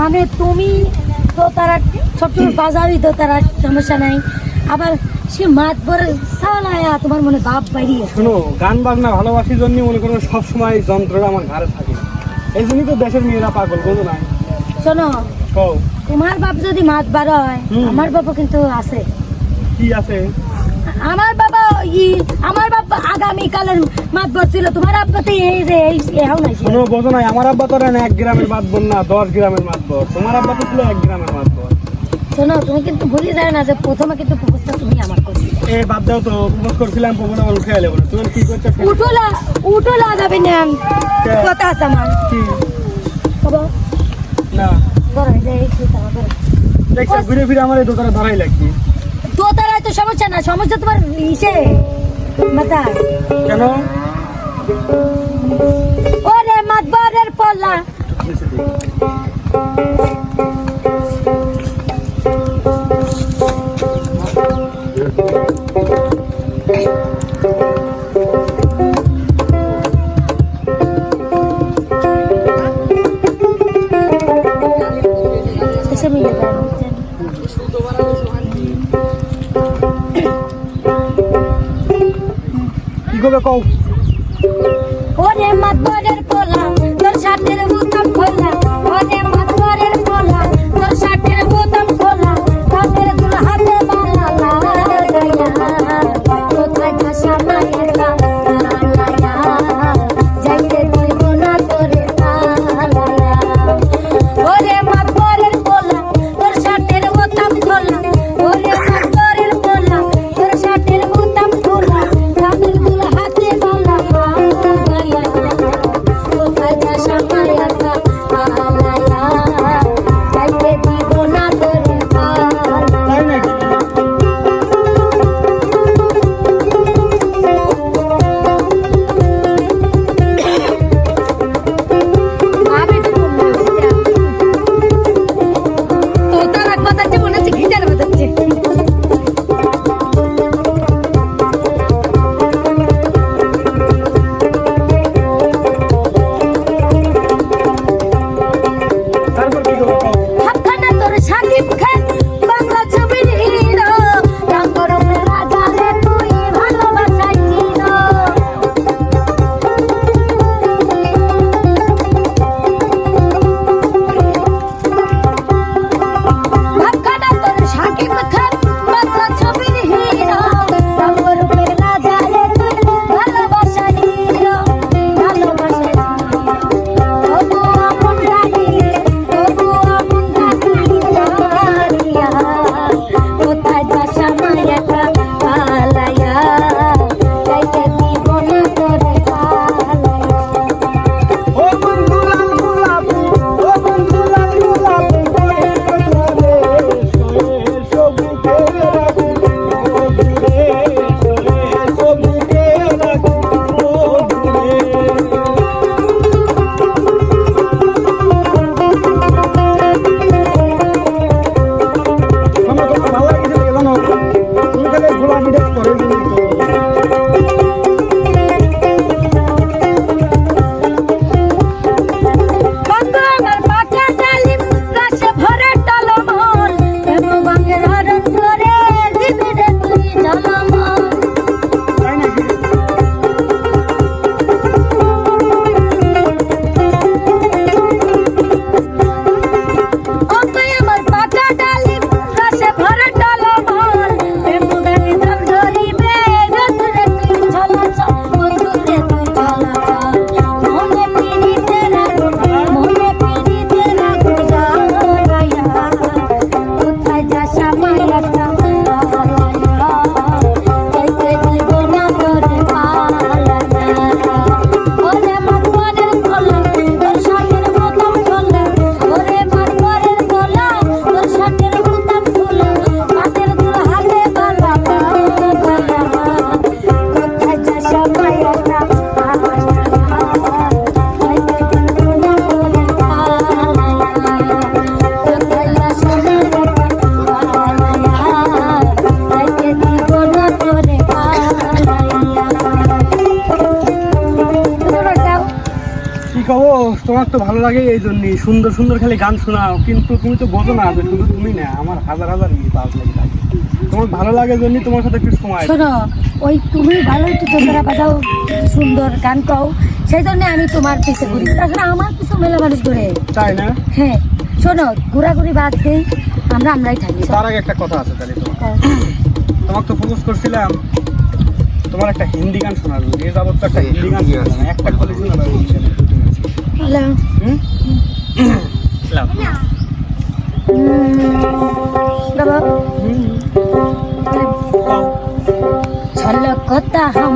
মানে তুমি তো তারা সবসময় বাজারই তো তারা সমস্যা নাই। আবার সে মাত বরে সালায়া তোমার মনে বাপ বাইরিয়ে শোনো গান বাজনা ভালোবাসির জন্য মনে করো সবসময় যন্ত্রটা আমার ঘরে থাকে। এই জন্যই তো দেশের মেয়েরা পাগল বোঝো না। শোনো তোমার বাপ যদি মাত বার হয়। আমার বাবা কিন্তু আছে। কি আছে? আমার ই আমার বাবা আগামী কালের মাত বার ছিল। তোমার আব্বা তো এই যে এই এও নাই শোনো বোঝো নাই আমার আব্বা তো এক গ্রামের মাতবর না দশ গ্রামের মাতবর তোমার আব্বা তো ছিল এক গ্রামের মাতবর শোনো তুমি কিন্তু ভুলে যায় না যে প্রথমে কিন্তু প্রপোজটা তুমি আমার করছিলে। এ বাদ দাও তো প্রপোজ করছিলাম প্রপোজ আমার উঠে এলে। বলে তুমি কি করছ? উঠোলা উঠোলা যাবে না। কথা আছে আমার। কি? বাবা না। ধরো এই যে এই সুতা, ঘুরে ফিরে আমার এই দোকানে ধরাই লাগছি তো তারা তো সমস্যা না সমস্যা তোমার ইসে। মাথা কেন? ওরে মাতবরের পল্লা এসে মিলে করবে কও? ওরে মাতবরের পোলা তোর সাথের বোতাম তোমার তো ভালো লাগে এই জন্যই সুন্দর সুন্দর খালি গান শোনাও। কিন্তু তুমি তো বোঝো না যে শুধু তুমি না আমার হাজার হাজার মেয়ে পাওয়া লাগে তোমার ভালো লাগে জন্যই তোমার সাথে একটু সময় শোনো ওই তুমি ভালো একটু তোমরা বাজাও সুন্দর গান কও। সেই জন্য আমি তোমার পিছে ঘুরি। তাছাড়া আমার পিছু মেলা মানুষ ঘুরে। চাই না? হ্যাঁ। শোনো ঘোরাঘুরি বাদ দিই আমরা আমরাই থাকি। তার আগে একটা কথা আছে তাহলে তোমার। তোমাকে তো প্রপোজ করছিলাম তোমার একটা হিন্দি গান শোনাবো যে যাবত তো একটা হিন্দি গান শোনাবো একটা কলে Lang. Hmm? Lang. Hmm. Gaba? Hmm. 잘 컸다 함.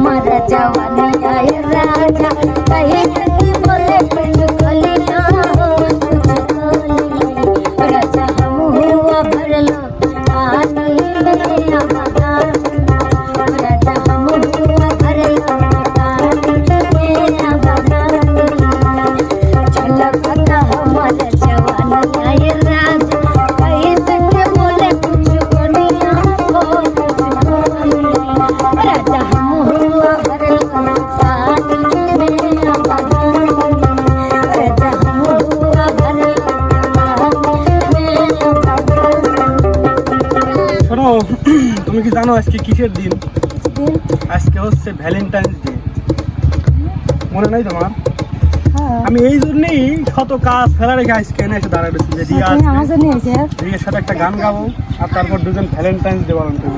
তুমি কি জানো আজকে কিসের দিন? আজকে হচ্ছে ভ্যালেন্টাইন্স ডে মনে নাই তোমার? আমি এই জন্যই শত কাজ ফেলা রেখে আজকে এনে এসে দাঁড়াবে রয়েছি যে রিয়া হয়েছে রিয়ার সাথে একটা গান গাবো আর তারপর দুজন ভ্যালেন্টাইন্স ডে পালন করব